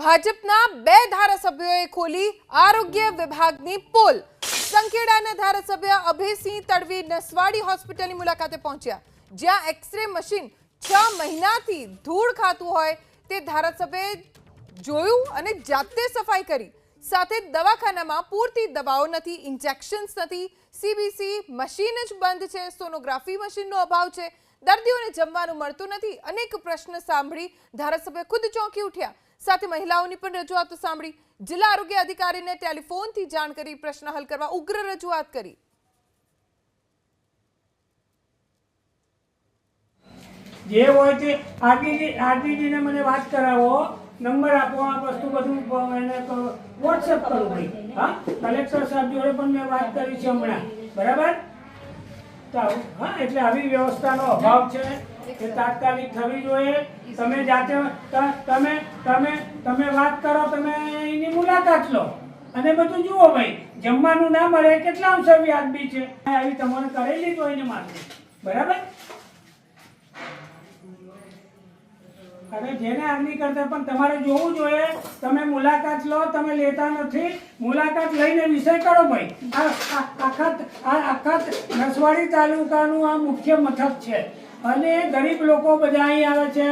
ભાજપના બે ધારાસભ્યોએ ખોલી આરોગ્ય વિભાગની પોલ. સંખેડાના ધારાસભ્ય અભયસિંહ તડવી નસવાડી હોસ્પિટલની મુલાકાતે પહોંચ્યા. જ્યાં એક્સરે મશીન છ મહિનાથી ધૂળ ખાતું હોય તે ધારાસભ્યએ જોયું અને જાતે સફાઈ કરી. સાથે દવાખાનામાં પૂરતી દવાઓ નથી, ઇન્જેક્શન્સ નથી. સીબીસી મશીન જ બંધ છે, સોનોગ્રાફી મશીનનો અભાવ છે. દર્દીઓને જમવાનું મળતું નથી. અનેક પ્રશ્ન સાંભળી ધારાસભ્ય ખુદ ચોંકી ઉઠ્યા. સાથે મહિલાઓની પણ રજૂઆતો સાંભળી. જિલ્લા આરોગ્ય અધિકારીને ટેલિફોનથી જાણ કરી પ્રશ્ન હલ કરવા ઉગ્ર રજૂઆત કરી. જે હોય તે આરટીજી, આરટીજીને મને વાત કરાવો. નંબર આપો, આ વસ્તુ બધું એને વોટ્સએપ કરું ભાઈ. હા? કલેક્ટર સાહેબ જોડે પણ મેં વાત કરી છે હમણાં. બરાબર? તાત્કાલિક થવી જોઈએ. તમે જાતે તમે તમે તમે વાત કરો, તમે એની મુલાકાત લો. અને બધું જુઓ ભાઈ, જમવાનું ના મળે કેટલા અંશે વ્યાજબી છે. આવી તમારે કરેલી તો એને ને બરાબર? અરે જેને આર્મી કરતા પણ તમારે જોવું જોઈએ, તમે મુલાકાત લો, તમે લેતા નથી. મુલાકાત લઈને વિષય કરો ભાઈ. આ આખા આ આખા નસવાડી તાલુકાનું આ મુખ્ય મથક છે. અને ગરીબ લોકો બધા અહીં આવે છે.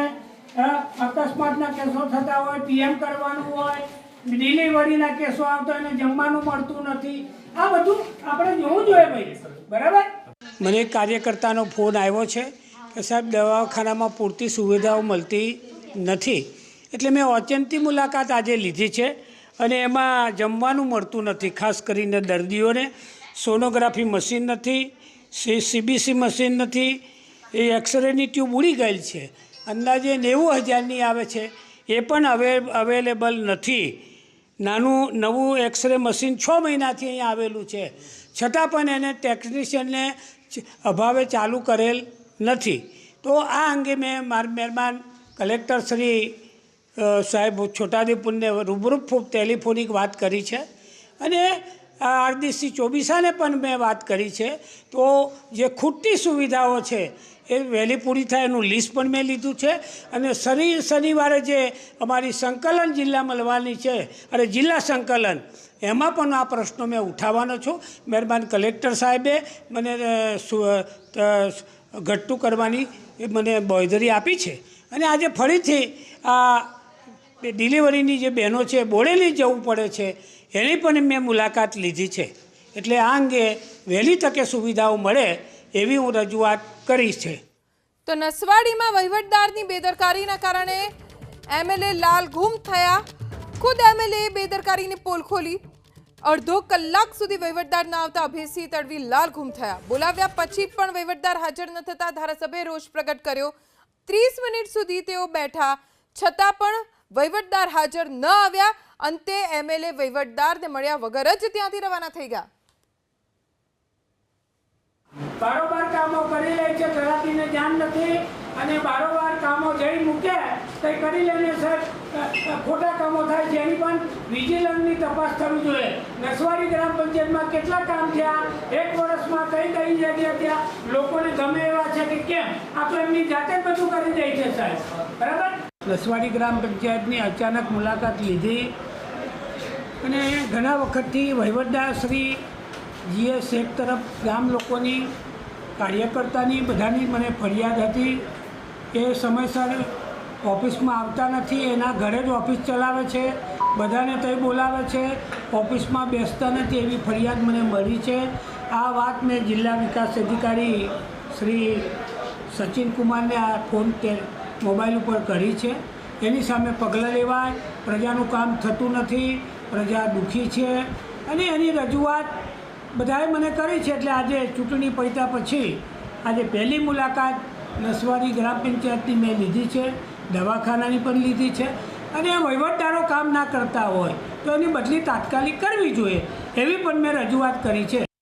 અકસ્માતના કેસો થતા હોય, પીએમ કરવાનું હોય, ડિલિવરીના કેસો આવતા અને જમવાનું મળતું નથી. આ બધું આપણે જોવું જોઈએ ભાઈ. બરાબર? મને કાર્યકર્તાનો ફોન આવ્યો છે. કે સાહેબ, દવાખાનામાં પૂરતી સુવિધાઓ મળતી નથી. એટલે મેં ઓચંતી મુલાકાત આજે લીધી છે અને એમાં જમવાનું મળતું નથી, ખાસ કરીને દર્દીઓને. સોનોગ્રાફી મશીન નથી સીબીસી મશીન નથી, એ એક્સરેની ટ્યુબ ઉડી ગયેલ છે. અંદાજે નેવું હજારની આવે છે. એ પણ હવે અવેલેબલ નથી. નાનું, નવું એક્સરે મશીન છ મહિનાથી અહીંયા આવેલું છે. છતાં પણ એને ટેકનિશિયનને અભાવે ચાલુ કરેલ નથી. તો આ અંગે મેં માર મહેરબાન કલેક્ટર શ્રી સાહેબ છોટાદેપુરને રૂબરૂ ટેલિફોનિક વાત કરી છે. અને આરડીસી ચોબીસાને પણ મેં વાત કરી છે. તો જે ખૂટતી સુવિધાઓ છે એ વહેલી પૂરી થાય એનું લિસ્ટ પણ મેં લીધું છે. અને શનિ, શનિવારે જે અમારી સંકલન જિલ્લા મળવાની છે અને જિલ્લા સંકલન, એમાં પણ આ પ્રશ્નો મેં ઉઠાવવાનો છું. મહેરબાન કલેક્ટર સાહેબે મને ઘટતું કરવાની એ મને બોયધરી આપી છે. અને આજે ફરીથી આ ડિલિવરીની જે બહેનો છે, બોડેલી જવું પડે છે, એની પણ મેં મુલાકાત લીધી છે. એટલે આ અંગે વહેલી તકે સુવિધાઓ મળે એવી હું રજૂઆત કરી છે. તો નસવાડીમાં વહીવટદારની બેદરકારીના કારણે એમએલએ લાલ ગુમ થયા. ખુદ એમએલએ બેદરકારીની પોલ ખોલી. અડધો કલાક સુધી વહીવટદાર ન આવતા અભેસી તડવી લાલ ગુમ થયા. બોલાવ્યા પછી પણ વહીવટદાર હાજર ન થતા ધારાસભ્યએ રોષ પ્રગટ કર્યો. ત્રીસ મિનિટ સુધી તેઓ બેઠા. છતાં પણ વહીવટદાર હાજર ન આવ્યા. અંતે એમએલએ વહીવટદારને મળ્યા વગર જ ત્યાંથી રવાના થઈ ગયા. બારોબાર કામો કરી લે છે ધરાતીને ધ્યાન નથી અને બારોબાર કામો એ કરી લઈને અ, ખોટા કામો થાય છે. એની પણ વિજિલન્સની તપાસ થવી જોઈએ. નસવાડી ગ્રામ પંચાયતમાં કેટલા કામ થયા? એક વર્ષમાં કઈ કઈ જગ્યા ત્યાં લોકોને ગમે એવા છે કે કેમ? આ તો એમની જાતે બધું કરી દે છે સાહેબ. બરાબર? નસવાડી ગ્રામ પંચાયતની અચાનક મુલાકાત લીધી અને ઘણા વખતથી વહીવટદાર શ્રી જીએસ એક તરફ ગામ લોકોની કાર્યકર્તાની બધાની મને ફરિયાદ હતી એ સમયસર ઓફિસમાં આવતા નથી, એના ઘરે જ ઓફિસ ચલાવે છે, બધાને તઈ બોલાવે છે, ઓફિસમાં બેસતા નથી એવી ફરિયાદ મને મળી છે. આ વાત મેં જિલ્લા વિકાસ અધિકારી શ્રી સચિન કુમારને આ ફોન તે મોબાઈલ ઉપર કરી છે. એની સામે પગલાં લેવાય, પ્રજાનું કામ થતું નથી, પ્રજા દુઃખી છે. અને એની રજૂઆત બધાએ મને કરી છે, એટલે આજે ચૂંટણી પૈતા પછી આજે પહેલી મુલાકાત નસવાડી ગ્રામ પંચાયતની મેં લીધી છે. દવાખાનાની પણ લીધી છે. અને વહીવટદારો કામ ના કરતા હોય તો એની બદલી તાત્કાલિક કરવી જોઈએ. એવી પણ મેં રજૂઆત કરી છે.